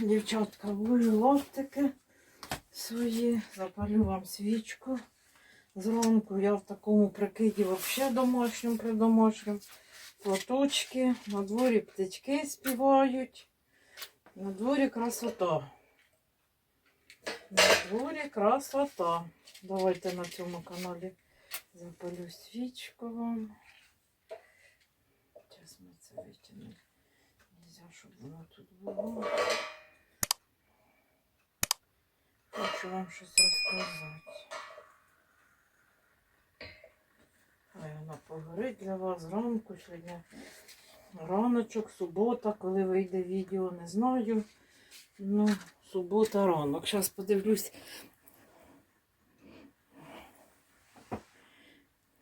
дівчатка, бую лоптики свої, запалю вам свічку. Зранку я в такому прикиді взагалі домашньому придомашньому. Платочки, на дворі птички співають. На дворі красота. На дворі красота. Давайте на цьому каналі запалю свічку вам. Зараз ми це витягнемо. Нельзя, щоб воно тут було. Хочу вам щось розказати. Хай вона погорить для вас зранку сьогодні. Раночок, субота, коли вийде відео, не знаю. Ну, субота ранок. Зараз подивлюсь.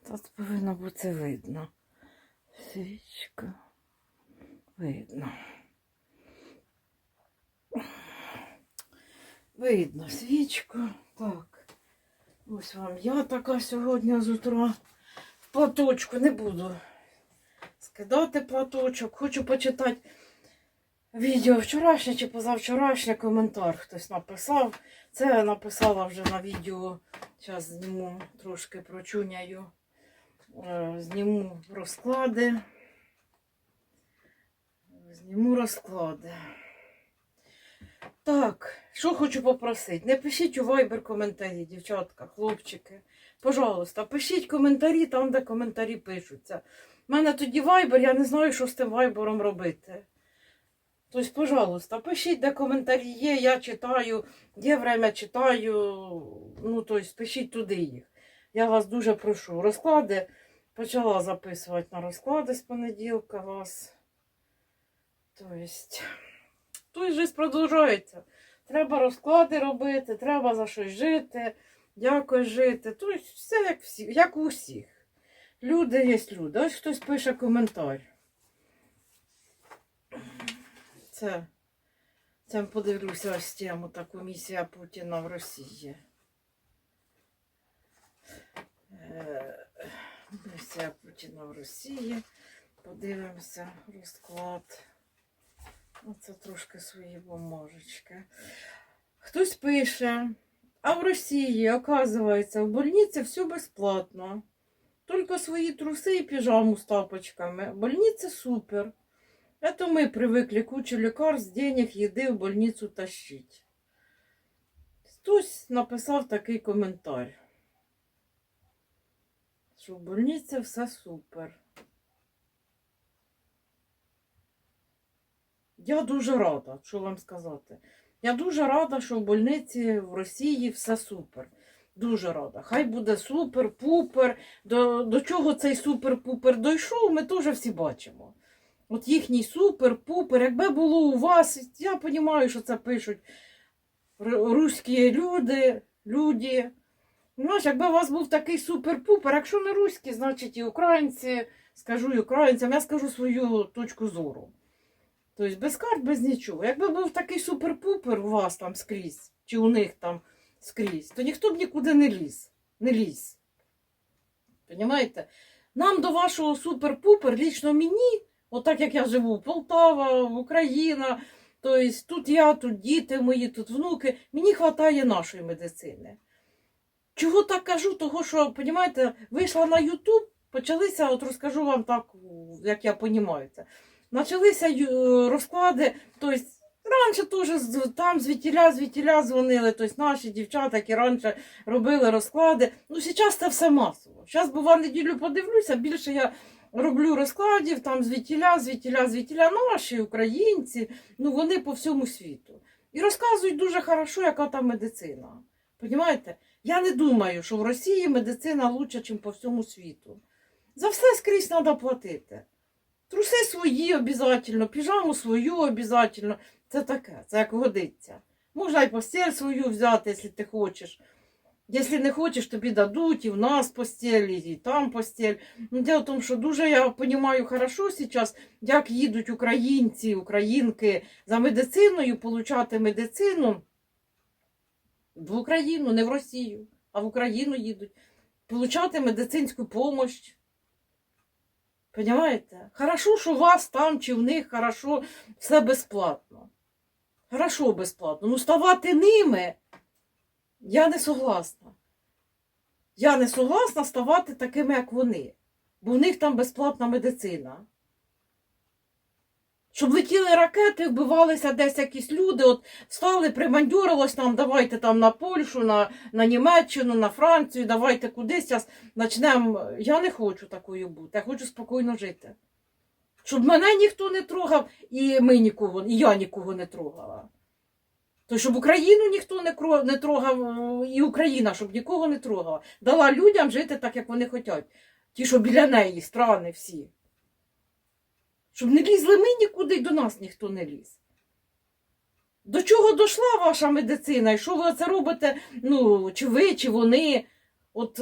Тут повинно бути видно. Свічка. Видно. Видно свічку. Так. Ось вам я така сьогодні з утра. В платочку не буду скидати платочок. Хочу почитати відео вчорашнє чи позавчорашнє коментар. Хтось написав. Це я написала вже на відео. Зараз зніму трошки прочуняю. Е, Зніму розклади. Зніму розклади. Так, що хочу попросити? Не пишіть у Viber коментарі, дівчатка, хлопчики. Пожалуйста, пишіть коментарі там, де коментарі пишуться. У мене тоді Viber, я не знаю, що з тим вайбером робити. Тобто, пожалуйста, пишіть, де коментарі є, я читаю, є время читаю. Ну, тобто, пишіть туди їх. Я вас дуже прошу. Розклади. Почала записувати на розклади з понеділка вас. Тобто, тут життя продовжується. Треба розклади робити, треба за щось жити, якось жити. Тобто, все як, всі, як у всіх. Люди є люди. Ось хтось пише коментар. Це, це подивлюся ось тему таку місія Путіна в Росії. Е, Місія Путіна в Росії. Подивимося розклад. Оце трошки свої бумажечки. Хтось пише, а в Росії, оказується, в больниці все безплатно. Только свои трусы и пижаму с тапочками. Больница супер. Это мы привыкли кучу лекарств, денег, їди в больницю тащить. Хтось написав такий коментар. Що в больниці все супер. Я дуже рада, що вам сказати. Я дуже рада, що в больниці в Росії все супер. Дуже рада. Хай буде супер-пупер. До, до чого цей супер-пупер дійшов, ми теж всі бачимо. От їхній супер-пупер, якби було у вас, я розумію, що це пишуть руські люди, люди. Знаєш, якби у вас був такий супер-пупер, якщо не руські, значить і українці, скажу і українцям, я скажу свою точку зору. Тобто без карт, без нічого. Якби був такий супер-пупер у вас там скрізь, чи у них там скрізь, то ніхто б нікуди не ліз. Не ліз. Понімаєте? Нам до вашого супер-пупер, лічно мені, отак як я живу, Полтава, Україна, тобто тут я, тут діти мої, тут внуки, мені вистачає нашої медицини. Чого так кажу? Того, що, понімаєте, вийшла на Ютуб, почалися, от розкажу вам так, як я розумію це. Почалися розклади, тобто Раніше теж там звідтіля, звідтіля дзвонили, тобто наші дівчата, які раніше робили розклади. Ну, зараз це все масово. Зараз, бува, неділю подивлюся, більше я роблю розкладів, там звідтіля, звідтіля, звідтіля, наші українці, ну вони по всьому світу. І розказують дуже хорошо, яка там медицина. Понімаєте? Я не думаю, що в Росії медицина лучша, ніж по всьому світу. За все скрізь треба платити. Труси свої обов'язково, піжаму свою обов'язково. Це таке, це як годиться. Можна і постіль свою взяти, якщо ти хочеш. Якщо не хочеш, тобі дадуть і в нас постіль, і там постіль. Ну, Дело в тому, що дуже я розумію хорошо зараз, як їдуть українці, українки за медициною, получати медицину в Україну, не в Росію, а в Україну їдуть, получати медицинську допомогу. Понимаєте? Хорошо, що у вас там чи в них хорошо все безплатно. Хорошо безплатно. Ну ставати ними я не согласна. Я не согласна ставати такими, як вони. Бо в них там безплатна медицина. Щоб летіли ракети, вбивалися десь якісь люди, от стали, примандьорилось там, давайте там на Польщу, на, на Німеччину, на Францію, давайте кудись зараз почнемо. Я не хочу такою бути, я хочу спокійно жити. Щоб мене ніхто не трогав, і ми нікого, і я нікого не трогала. То щоб Україну ніхто не, не трогав, е, і Україна, щоб нікого не трогала. Дала людям жити так, як вони хочуть. Ті, що біля неї, страни всі. Щоб не лізли ми нікуди і до нас ніхто не ліз. До чого дійшла ваша медицина? І що ви це робите? Ну, чи ви, чи вони? От,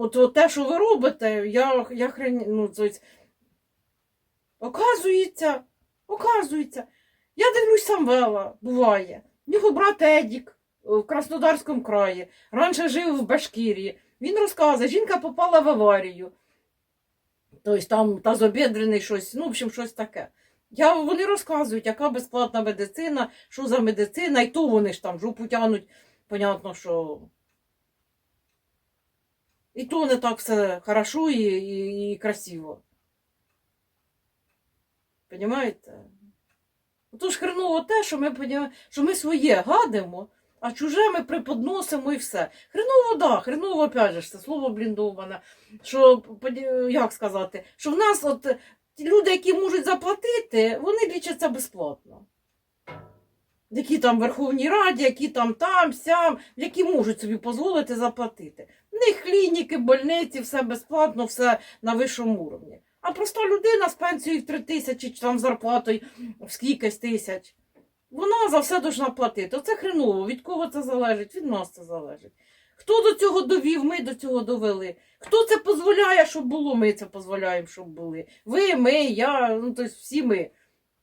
от, от те, що ви робите, я, я хрен... ну, це, Оказується, оказується. Я дивлюсь Самвела, буває. В нього брат Едік е, в Краснодарському краї. Раніше жив в Башкірії. Він розказує, жінка попала в аварію. Тобто там тазобідрений щось, ну, в общем, щось таке. Я, вони розказують, яка безплатна медицина, що за медицина, і то вони ж там жопу тянуть, понятно, що. І то не так все хорошо і, і, і красиво. Понімаєте? Отож хреново те, що ми, що ми своє гадимо, а чуже ми преподносимо і все. Хреново, да, хреново, опять це слово бліндоване. Що, як сказати, що в нас от люди, які можуть заплатити, вони лічаться безплатно. Які там Верховній Раді, які там там, сям, які можуть собі дозволити заплатити. В них клініки, больниці, все безплатно, все на вищому уровні. А проста людина з пенсією в 3 тисячі, чи там зарплатою в скількись тисяч, вона за все должна платити. Оце хреново. Від кого це залежить? Від нас це залежить. Хто до цього довів, ми до цього довели. Хто це дозволяє, щоб було, ми це дозволяємо, щоб були. Ви, ми, я, ну тобто всі ми.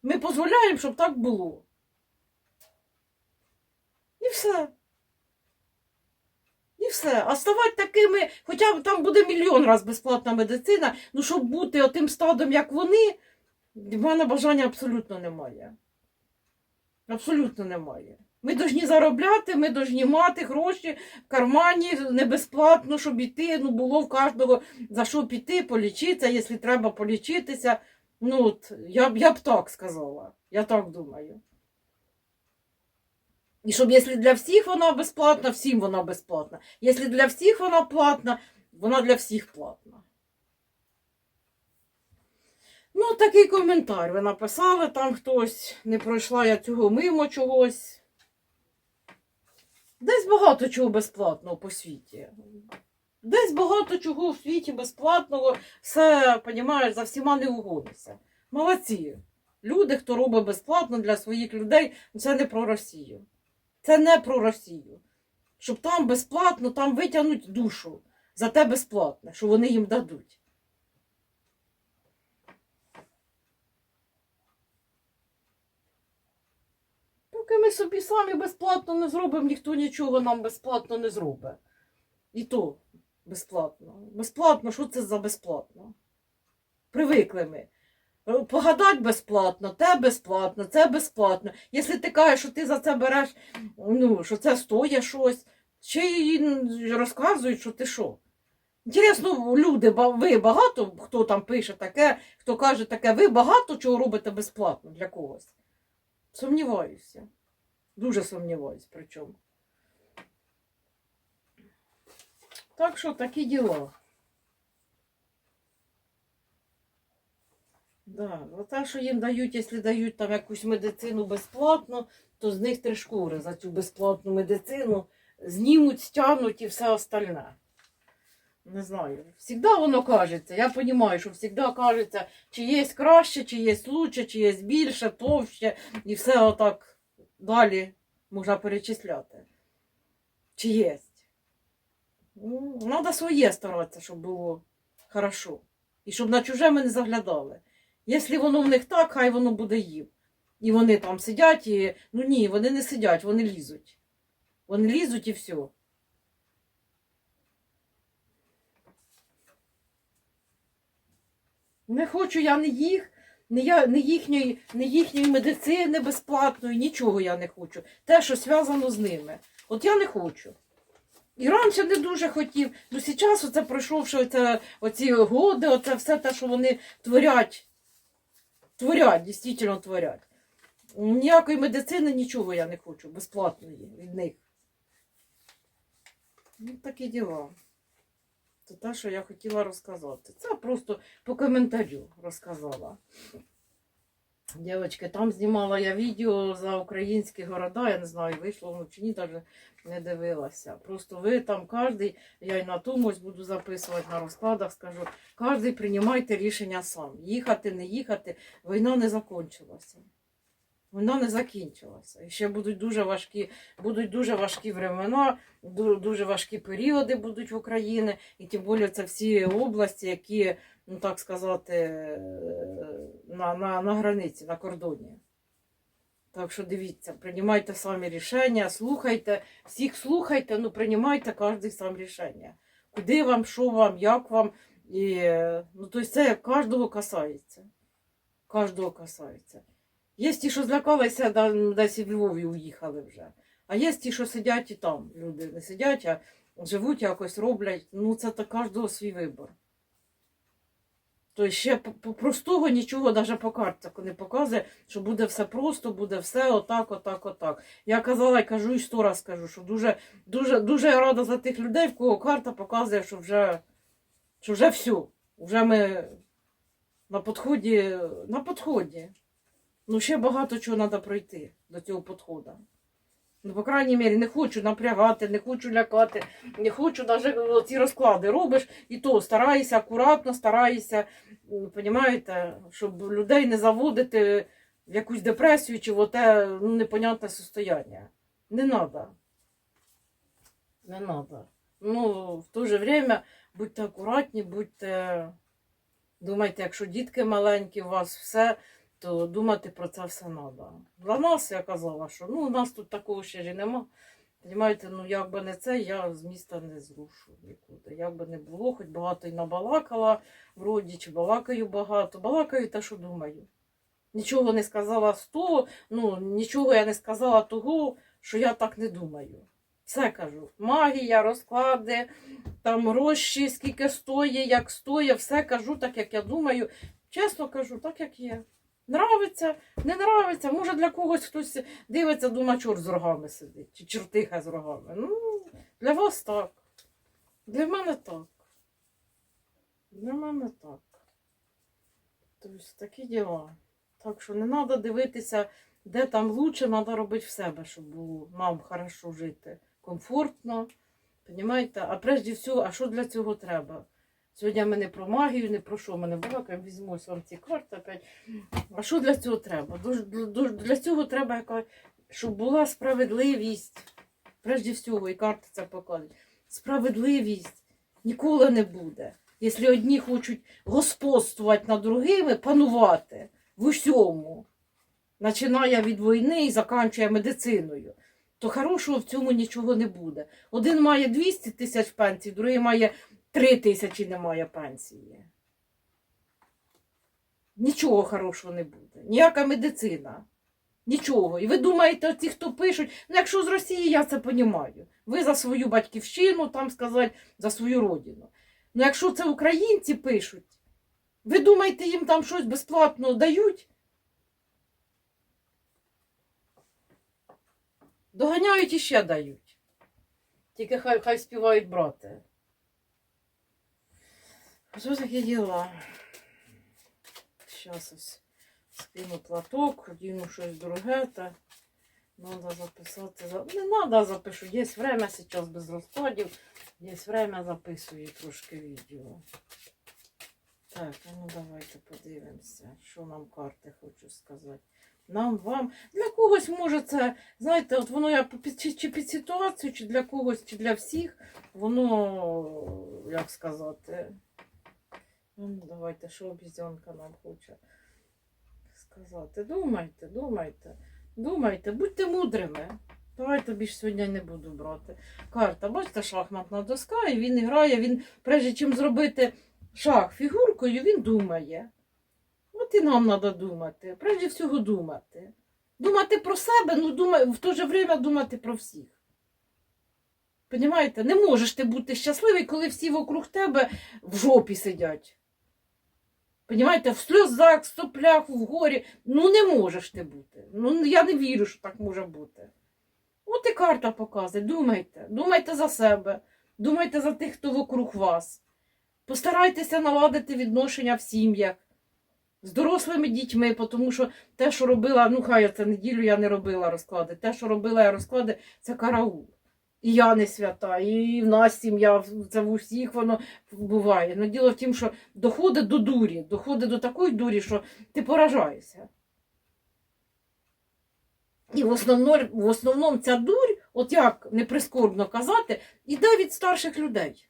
Ми дозволяємо, щоб так було. І все. І все. А ставати такими, хоча б там буде мільйон раз безплатна медицина, ну щоб бути отим стадом, як вони, в мене бажання абсолютно немає. Абсолютно немає. Ми повинні заробляти, ми повинні мати гроші в кармані не безплатно, щоб іти. Ну, було в кожного за що піти, полічитися, якщо треба полічитися. Ну, от, я, я б так сказала. Я так думаю. І щоб якщо для всіх вона безплатна, всім вона безплатна. Якщо для всіх вона платна, вона для всіх платна. Ну, такий коментар ви написали, там хтось не пройшла я цього мимо чогось. Десь багато чого безплатного по світі. Десь багато чого в світі безплатного, все, понімаєш, за всіма не угодиться. Молодці. Люди, хто робить безплатно для своїх людей, це не про Росію. Це не про Росію. Щоб там безплатно, там витягнуть душу за те безплатне, що вони їм дадуть. Поки ми собі самі безплатно не зробимо, ніхто нічого нам безплатно не зробить. І то безплатно. Безплатно, що це за безплатно? Привикли ми. Погадать безплатно, те безплатно, це безплатно. Якщо ти кажеш, що ти за це береш, ну, що це стоїть щось, ще й розказують, що ти що. Інтересно, люди, ви багато хто там пише таке, хто каже таке, ви багато чого робите безплатно для когось. Сумніваюся. Дуже сумніваюсь причому. Так що такі діла. Да, за те, що їм дають, якщо дають там якусь медицину безплатно, то з них три шкури за цю безплатну медицину знімуть, стягнуть і все остальне. Не знаю. Всегда воно кажеться. Я розумію, що завжди кажеться, чи є краще, чи є лучше, чи є більше, товще, і все отак далі можна перечисляти. Чи є. Ну, Треба своє старатися, щоб було хорошо. І щоб на чуже ми не заглядали. Якщо воно в них так, хай воно буде їм. І вони там сидять, і ну ні, вони не сидять, вони лізуть. Вони лізуть і все. Не хочу я не їх, ні, я, ні, їхньої, ні їхньої медицини безплатної, нічого я не хочу. Те, що зв'язано з ними. От я не хочу. І раніше не дуже хотів. Ну зараз оце пройшовши оце, оці годи, оце все те, що вони творять. Творять, дійсно творять. Ніякої медицини, нічого я не хочу, безплатної від них. Ну, такі діла. Це те, що я хотіла розказати. Це просто по коментарю розказала. Дівчатки, там знімала я відео за українські города, я не знаю, вийшло воно чи ні, навіть не дивилася. Просто ви там кожен, я й на тому буду записувати на розкладах, скажу, кожен приймайте рішення сам. Їхати, не їхати, війна не закінчилася. Війна не закінчилася. І ще будуть дуже важкі, будуть дуже важкі времена, дуже важкі періоди будуть в Україні, і тим більше це всі області, які, ну так сказати, е, на, на, на границі, на кордоні. Так що дивіться, приймайте самі рішення, слухайте, всіх слухайте, ну приймайте кожен сам рішення. Куди вам, що вам, як вам. І, ну, тобто це кожного касається. Кожного касається. Є ті, що злякалися, десь в Львові уїхали вже. А є ті, що сидять і там. Люди не сидять, а живуть якось роблять. Ну, це то кожного свій вибір. Тобто ще простого нічого навіть по картах не показує, що буде все просто, буде все отак, отак, отак. Я казала і кажу, і сто раз кажу, що дуже, дуже, дуже рада за тих людей, в кого карта показує, що вже, що вже все. Вже ми на підході, на підході. Ну, ще багато чого треба пройти до цього підходу. Ну, по крайній мірі, не хочу напрягати, не хочу лякати, не хочу навіть ці розклади робиш, і то стараюся акуратно, стараюся, м, понімаєте, щоб людей не заводити в якусь депресію чи в оте ну, непонятне состояння. Не треба. Не треба. Ну, в то же время будьте акуратні, будьте. Думайте, якщо дітки маленькі, у вас все, то думати про це все треба. Для нас я казала, що ну, у нас тут такого ще ж нема. Понімаєте, ну як би не це, я з міста не зрушу нікуди. Як би не було, хоч багато й набалакала, вроді, чи балакаю багато. Балакаю те, що думаю. Нічого не сказала з того, ну нічого я не сказала того, що я так не думаю. Все кажу. Магія, розклади, там гроші, скільки стоїть, як стоїть, все кажу так, як я думаю. Чесно кажу, так як є. Нравиться, не нравиться. Може для когось хтось дивиться, думає, чорт з рогами сидить, чи чортиха з рогами. Ну, для вас так. Для мене так. Для мене так. Тобто такі діла. Так що не треба дивитися, де там лучше, треба робити в себе, щоб було нам хорошо жити, комфортно. Понімаєте? А прежде всього, а що для цього треба? Сьогодні ми не про магію, не про що мене балакаємо, візьму ось вам ці карти опять. А що для цього треба? Для цього треба, щоб була справедливість. Прежде всього, і карти це показують. Справедливість ніколи не буде. Якщо одні хочуть господствувати над другими, панувати в усьому, починає від війни і закінчує медициною, то хорошого в цьому нічого не буде. Один має 200 тисяч пенсій, другий має 3 тисячі немає пенсії. Нічого хорошого не буде. Ніяка медицина. Нічого. І ви думаєте, ті, хто пишуть, ну якщо з Росії, я це розумію. Ви за свою батьківщину, там сказати, за свою родину. Ну якщо це українці пишуть, ви думаєте, їм там щось безплатно дають? Доганяють і ще дають. Тільки хай, хай співають брати. Що такі діла? Щас ось скину платок, одіну щось друге, та треба записати. Не треба запишу, є время зараз без розкладів, є время записую трошки відео. Так, ну давайте подивимося, що нам карти хочу сказати. Нам, вам. Для когось може це, знаєте, от воно під, чи, чи під ситуацію, чи для когось, чи для всіх, воно, як сказати. Ну, давайте, що обізянка нам хоче сказати. Думайте, думайте, думайте, будьте мудрими. Давайте більш сьогодні не буду брати. Карта, бачите, шахматна доска, і він грає, він, прежде чим зробити шах фігуркою, він думає. От і нам треба думати. Прежде всього думати. Думати про себе, ну думай, в то же время думати про всіх. Понімаєте? Не можеш ти бути щасливий, коли всі вокруг тебе в жопі сидять. Понімаєте, в сльозах, в соплях, в горі. Ну не можеш ти бути. Ну я не вірю, що так може бути. От і карта показує. Думайте, думайте за себе, думайте за тих, хто вокруг вас. Постарайтеся наладити відношення в сім'ях з дорослими дітьми, тому що те, що робила, ну хай я це неділю я не робила розклади. Те, що робила я розклади, це караул. І я не свята, і в нас сім'я, це в усіх воно буває. Но діло в тім, що доходить до дурі, доходить до такої дурі, що ти поражаєшся. І в основному, в основному ця дурь, от як не прискорбно казати, іде від старших людей.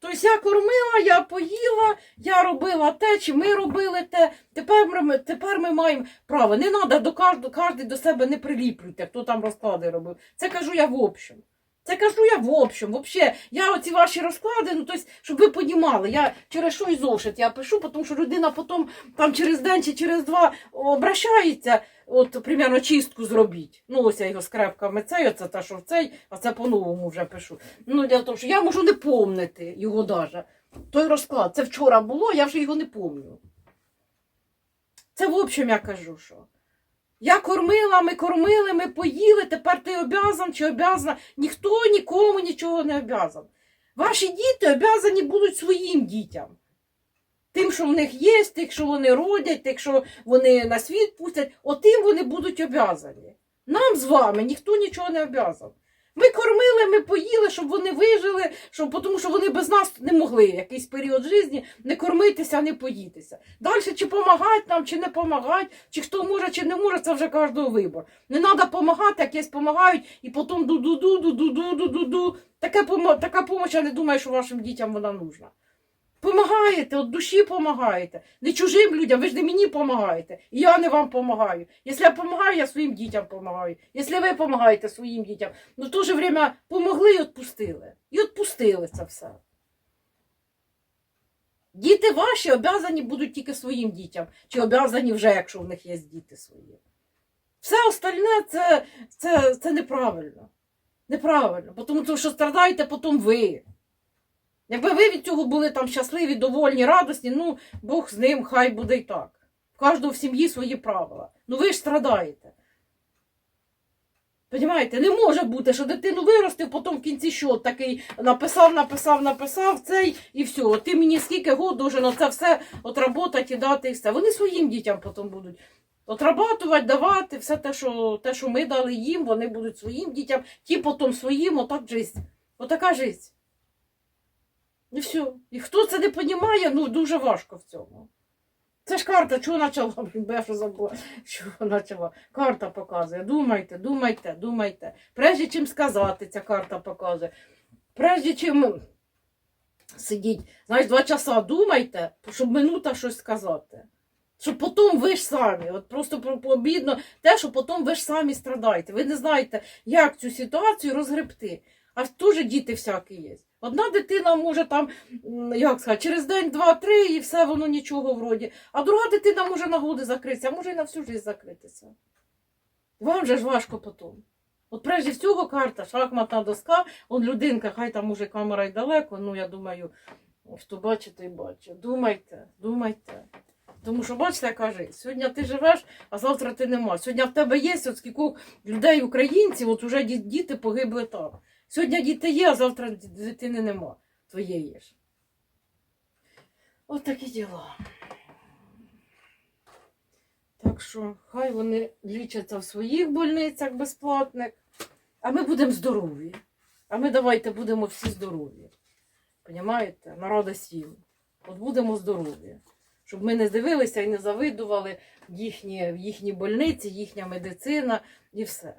Тобто я кормила, я поїла, я робила те, чи ми робили те. Тепер ми, тепер ми маємо право. Не треба до кожного, кожен до себе не приліплюйте, хто там розклади робив. Це кажу я в общем. Це кажу я в общем. Вообще, я оці ваші розклади, ну тобто, щоб ви понімали, я через що і зошит я пишу, тому що людина потім там через день чи через два обращається, от, примерно, чистку зробіть. Ну, ось я його скрепками цей, оце те, що в цей, а це по-новому вже пишу. Ну, для того, що я можу не помнити його даже. Той розклад, це вчора було, я вже його не помню. Це в общем я кажу, що. Я кормила, ми кормили, ми поїли, тепер ти обязан чи обязана. Ніхто нікому нічого не обязан. Ваші діти обязані будуть своїм дітям. Тим, що в них є, тих, що вони родять, тих, що вони на світ пустять, отим вони будуть обязані. Нам з вами ніхто нічого не обязан. Ми кормили, ми поїли, щоб вони вижили, щоб, тому що вони без нас не могли якийсь період житті не кормитися, не поїтися. Далі чи допомагати нам, чи не допомагати, чи хто може, чи не може, це вже кожного вибор. Не треба допомагати, якісь допомагають, і потім ду-ду-ду, ду-ду-ду, ду-ду-ду. Таке помо- Така допомога, я не думаю, що вашим дітям вона нужна. Помагаєте, від душі помагаєте. Не чужим людям, ви ж не мені помагаєте. І я не вам допомагаю. Якщо я допомагаю, я своїм дітям допомагаю. Якщо ви допомагаєте своїм дітям, ну в то же время помогли і відпустили. І відпустили це все. Діти ваші обязані будуть тільки своїм дітям, чи обязані вже, якщо в них є діти свої. Все остальне це, це, це неправильно. Неправильно, тому що страдаєте потім ви. Якби ви від цього були там щасливі, довольні, радісні, ну Бог з ним, хай буде і так. В кожного в сім'ї свої правила. Ну ви ж страдаєте. Понімаєте, не може бути, що дитину виростив, потім в кінці що такий написав, написав, написав цей і все. Ти мені скільки год должен оце все отработати і дати і все. Вони своїм дітям потім будуть отрабатувати, давати, все те, що, те, що ми дали їм, вони будуть своїм дітям, ті потім своїм, отак життя. Отака життя. І все. І хто це не розуміє, ну дуже важко в цьому. Це ж карта, чого почала? Що забула. Чого почала? Карта показує. Думайте, думайте, думайте. Прежде чим сказати, ця карта показує. Прежде чим сидіть, знаєш, два часа думайте, щоб минута щось сказати. Щоб потім ви ж самі, от просто про- обідно те, що потім ви ж самі страдаєте. Ви не знаєте, як цю ситуацію розгребти. А теж діти всякі є. Одна дитина може там, як сказати, через день, два, три, і все воно нічого вроді. А друга дитина може на годи закритися, а може і на всю життя закритися. Вам же ж важко потім. От прежде всього карта, шахматна доска, он людинка, хай там може камера й далеко, ну я думаю, хто бачить, той бачить. Думайте, думайте. Тому що бачите, яка життя. Сьогодні ти живеш, а завтра ти нема. Сьогодні в тебе є от скільки людей, українців, от уже діти погибли там. Сьогодні діти є, а завтра дитини нема. Твоєї ж. От такі діла. Так що хай вони лічаться в своїх больницях безплатних, а ми будемо здорові. А ми давайте будемо всі здорові. Понімаєте? Народа сім. От будемо здорові. Щоб ми не дивилися і не завидували їхні, їхні больниці, їхня медицина і все.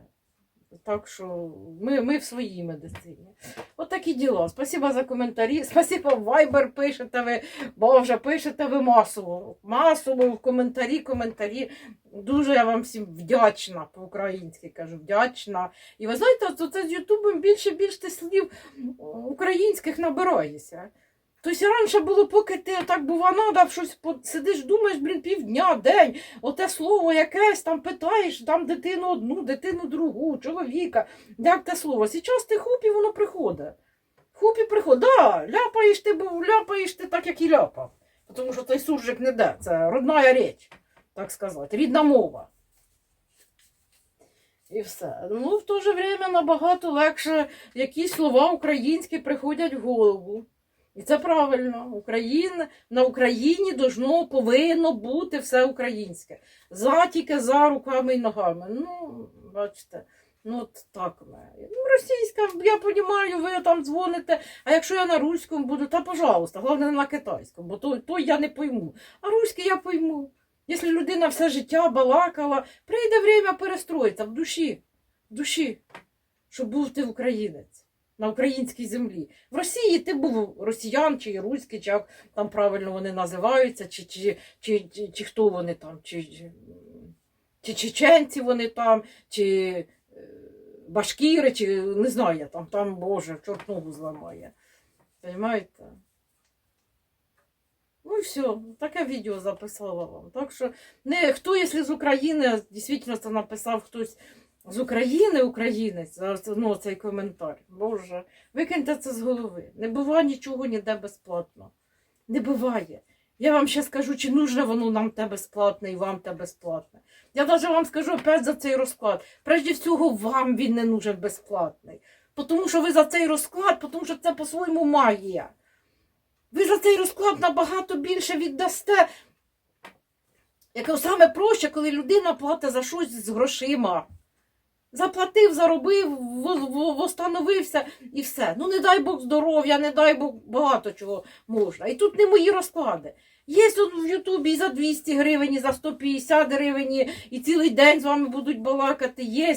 Так що ми, ми в своїй медицині. От такі діла. Спасибо за коментарі. Спасибо, Viber пишете ви, Боже, пишете ви масово. Масово в коментарі, коментарі. Дуже я вам всім вдячна, по-українськи кажу, вдячна. І ви знаєте, це з Ютубом більше більше слів українських набираєшся. Тобто раніше було, поки ти так бува надо, щось сидиш, думаєш, блін, півдня, день, оте слово якесь, там питаєш, там дитину одну, дитину другу, чоловіка, як те слово. Зараз ти хуп і воно приходить. Хуп і приходить. Да, ляпаєш ти, бо ляпаєш ти так, як і ляпав. Тому що той суржик не де, це родна річ, так сказати, рідна мова. І все. Ну, в то же время набагато легше якісь слова українські приходять в голову. І це правильно. Україна, на Україні должно, повинно бути все українське. За тільки за руками і ногами. Ну, бачите, ну от так. Ну, російська, я розумію, ви там дзвоните, а якщо я на руському буду, та пожалуйста, головне не на китайському, бо то, то я не пойму. А руський я пойму. Якщо людина все життя балакала, прийде время перестроїться в душі, в душі, щоб був ти українець на українській землі. В Росії ти був росіян, чи руський, чи як там правильно вони називаються, чи, чи, чи, чи, чи хто вони там, чи, чи, чеченці вони там, чи е, башкіри, чи не знаю я там, там, Боже, чорт ногу зламає. Понимаєте? Ну і все, таке відео записала вам. Так що не хто, якщо з України, дійсно це написав хтось з України, українець, ну, цей коментар. Боже, викиньте це з голови. Не буває нічого ніде безплатно. Не буває. Я вам ще скажу, чи нужно воно нам те безплатне і вам те безплатне. Я навіть вам скажу опять за цей розклад. Прежде всього, вам він не нужен безплатний. Тому що ви за цей розклад, тому що це по-своєму магія. Ви за цей розклад набагато більше віддасте. Яке саме проще, коли людина платить за щось з грошима. Заплатив, заробив, в- в- восстановився і все. Ну, не дай Бог здоров'я, не дай Бог багато чого можна. І тут не мої розклади. Є в Ютубі і за 200 гривень, і за 150 гривень, і цілий день з вами будуть балакати. Є,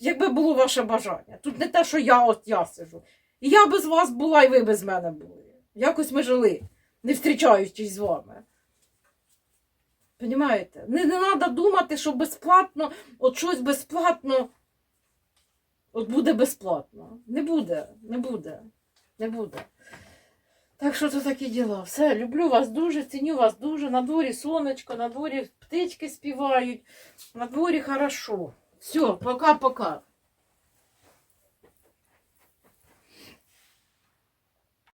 якби було ваше бажання. Тут не те, що я от я сижу. І я без вас була, і ви без мене були. Якось ми жили, не зустрічаючись з вами. Понімаєте? Не, не треба думати, що безплатно, от щось безплатно, от буде безплатно. Не буде, не буде, не буде. Так що то такі діла. Все, люблю вас дуже, ціню вас дуже. На дворі сонечко, на дворі птички співають, на дворі хорошо. Все, пока-пока.